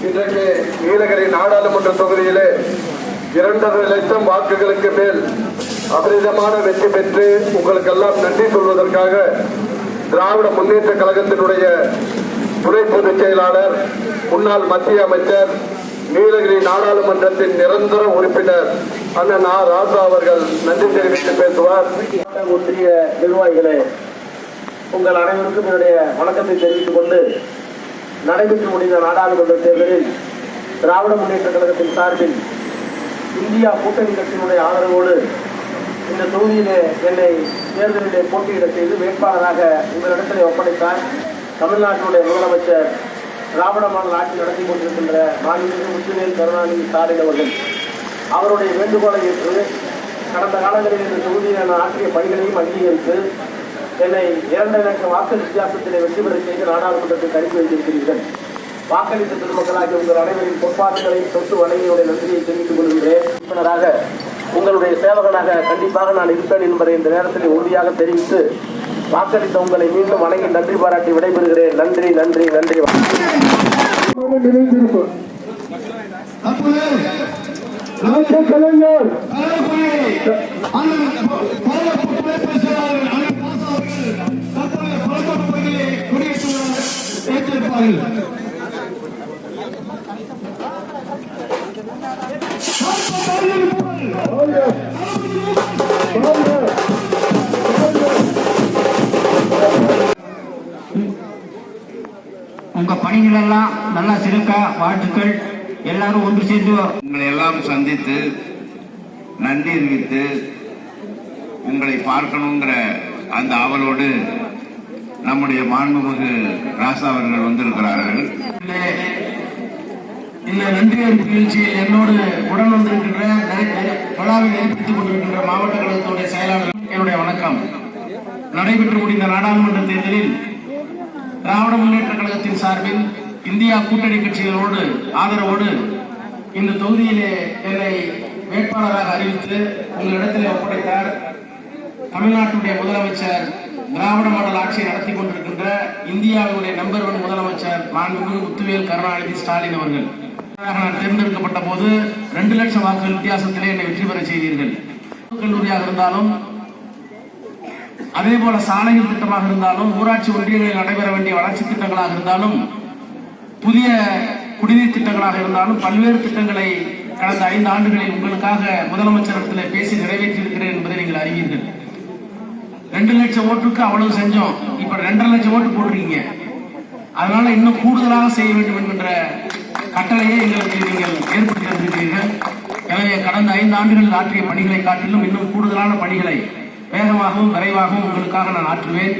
இன்றைக்கு நீலகிரி நாடாளுமன்ற தொகுதியிலே இரண்டரை லட்சம் வாக்குகளுக்கு மேல் அபரிதமான வெற்றி பெற்று உங்களுக்கெல்லாம் நன்றி சொல்வதற்காக திராவிட முன்னேற்ற கழகத்தினுடைய துணை பொதுச் செயலாளர் முன்னாள் மத்திய அமைச்சர் நீலகிரி நாடாளுமன்றத்தின் நிரந்தர உறுப்பினர் அண்ணன் ஆர் ராசா அவர்கள் நன்றி தெரிவித்து பேசுவார். ஒன்றிய நிர்வாகிகளே உங்கள் அனைவருக்கும் என்னுடைய வணக்கத்தை தெரிவித்துக் கொண்டு நடைபெற்று முடிந்த நாடாளுமன்ற தேர்தலில் திராவிட முன்னேற்ற கழகத்தின் சார்பில் இந்தியா கூட்டணி கட்சியினுடைய ஆதரவோடு இந்த தொகுதியிலே என்னை தேர்தலிலே போட்டியிட செய்து வேட்பாளராக உங்களிடத்திலே ஒப்படைத்தார். தமிழ்நாட்டினுடைய முதலமைச்சர் திராவிட மாடல் ஆட்சி நடத்தி கொண்டிருக்கின்ற மாநில முத்துவேல் கருணாநிதி ஸ்டாலின் அவர்கள் அவருடைய வேண்டுகோளை ஏற்று கடந்த காலங்களில் இந்த தொகுதியில் நான் ஆற்றிய பணிகளையும் அங்கீகரித்து என்னை இரண்டு லட்சம் வாக்கு வித்தியாசத்திலே வெற்றி பெற செய்து நாடாளுமன்றத்தில் அனுப்பி வைத்திருக்கிறீர்கள். வாக்களித்த பெருமக்களாகிய உங்கள் அனைவரின் பொற்பாடுகளையும் தொட்டு வணங்கியுடைய நன்றியை தெரிவித்துக் கொள்கிறேன். உறுப்பினராக உங்களுடைய சேவகனாக கண்டிப்பாக நான் இருப்பேன் என்பதை இந்த நேரத்தில் உறுதியாக தெரிவித்து வாக்களித்த உங்களை மீண்டும் வணங்கி நன்றி பாராட்டி விடைபெறுகிறேன். நன்றி நன்றி நன்றி. கலைஞர். ஏற்றிருப்பார்கள் உங்க பணிகள் எல்லாம் நல்லா சிறக்க வாழ்த்துக்கள். எல்லாரும் ஒன்று சேர்ந்து உங்களை எல்லாம் சந்தித்து நன்றி தெரிவித்து உங்களை பார்க்கணுங்கிற அந்த ஆவலோடு நம்முடைய மாண்புமிகு ராசா அவர்கள் வந்திருக்கிறார்கள். இந்த நன்றி அறிவிப்பு நிகழ்ச்சியில் என்னோடு உடன் வந்திருக்கின்ற நெ- நெ- விழாவை நெருப்பித்துக் கொண்டிருக்கின்ற மாவட்ட கழகத்துடைய செயலாளர் என்னுடைய வணக்கம். நடைபெற்று முடிந்த நாடாளுமன்ற தேர்தலில் திராவிட முன்னேற்ற கழகத்தின் சார்பில் இந்தியா கூட்டணி கட்சிகளோடு ஆதரவோடு இந்த தொகுதியிலே என்னை வேட்பாளராக அறிவித்து உங்களிடத்திலே ஒப்படைத்தார். தமிழ்நாட்டுடைய முதலமைச்சர் திராவிட மாடல் ஆட்சியை நடத்தி கொண்டிருக்கின்ற இந்தியாவுடைய நம்பர் ஒன் முதலமைச்சர் மாண்புமிகு முத்துவேல் கருணாநிதி ஸ்டாலின் அவர்கள். நான் தேர்ந்தெடுக்கப்பட்ட போது ரெண்டு லட்சம் வாக்குகள் வித்தியாசத்திலே என்னை வெற்றி பெற செய்தீர்கள். கல்லூரியாக இருந்தாலும் அதே போல சாலைகள் திட்டமாக இருந்தாலும் ஊராட்சி ஒன்றியங்களில் நடைபெற வேண்டிய வளர்ச்சி திட்டங்களாக இருந்தாலும் புதிய குடிநீர் திட்டங்களாக இருந்தாலும் பல்வேறு திட்டங்களை கடந்த ஐந்து ஆண்டுகளில் உங்களுக்காக முதலமைச்சரிடத்தில் பேசி நிறைவேற்றியிருக்கிறேன் என்பதை நீங்கள் அறிவீர்கள். ரெண்டு லட்சம் ஓட்டுக்கு அவ்வளவு செஞ்சோம். இப்ப ரெண்டரை லட்சம் ஓட்டு போட்டிருக்கீங்க அதனால இன்னும் கூடுதலாக செய்ய வேண்டும் என்கின்ற கட்டளையை எங்களுக்கு நீங்கள் ஏற்படுத்தி தந்திருக்கிறீர்கள். எனவே கடந்த ஐந்து ஆண்டுகளில் ஆற்றிய பணிகளை காட்டிலும் இன்னும் கூடுதலான பணிகளை வேகமாகவும் விரைவாகவும் உங்களுக்காக நான் ஆற்றுவேன்.